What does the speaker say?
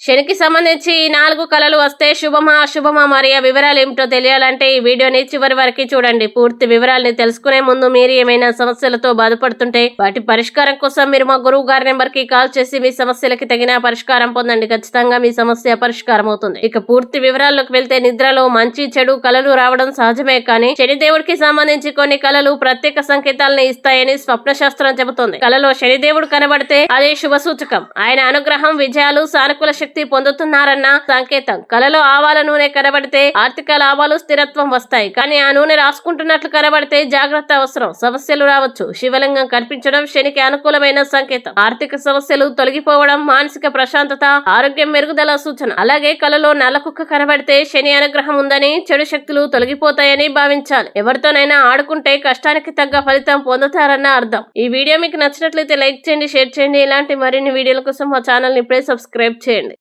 శనికి సంబంధించి ఈ నాలుగు కళలు వస్తే శుభమా అశుభమా మరి ఆ వివరాలు ఏమిటో తెలియాలంటే ఈ వీడియోని చివరి వరకు చూడండి. పూర్తి వివరాలని తెలుసుకునే ముందు మీరు ఏమైనా సమస్యలతో బాధపడుతుంటే వాటి పరిష్కారం కోసం మీరు మా గురువు గారి నెంబర్కి కాల్ చేసి మీ సమస్యలకి తగిన పరిష్కారం పొందండి. ఖచ్చితంగా మీ సమస్య పరిష్కారం అవుతుంది. ఇక పూర్తి వివరాల్లోకి వెళ్తే నిద్రలో మంచి చెడు కళలు రావడం సహజమే కానీ శని దేవుడికి సంబంధించి కొన్ని కళలు ప్రత్యేక సంకేతాలను ఇస్తాయని స్వప్న శాస్త్రం చెబుతోంది. కళలో శనిదేవుడు కనబడితే అదే శుభ సూచకం. ఆయన అనుగ్రహం విజయాలు సానుకూల శక్తి పొందుతున్నారన్న సంకేతం. కలలో ఆవాల నూనె కనబడితే ఆర్థిక లాభాలు స్థిరత్వం వస్తాయి. కానీ ఆ నూనె రాసుకుంటున్నట్లు కనబడితే జాగ్రత్త అవసరం. సమస్యలు రావచ్చు. శివలింగం కనిపించడం శనికి అనుకూలమైన సంకేతం. ఆర్థిక సమస్యలు తొలగిపోవడం మానసిక ప్రశాంతత ఆరోగ్యం మెరుగుదల సూచన. అలాగే కలలో నల్ల కుక్క కనబడితే శని అనుగ్రహం ఉందని చెడు శక్తులు తొలగిపోతాయని భావించాలి. ఎవరితోనైనా ఆడుకుంటే కష్టానికి తగ్గ ఫలితం పొందుతారన్న అర్థం. ఈ వీడియో మీకు నచ్చినట్లయితే లైక్ చేయండి షేర్ చేయండి. ఇలాంటి మరిన్ని వీడియోల కోసం మా ఛానల్ ఇప్పుడే సబ్స్క్రైబ్ చేయండి.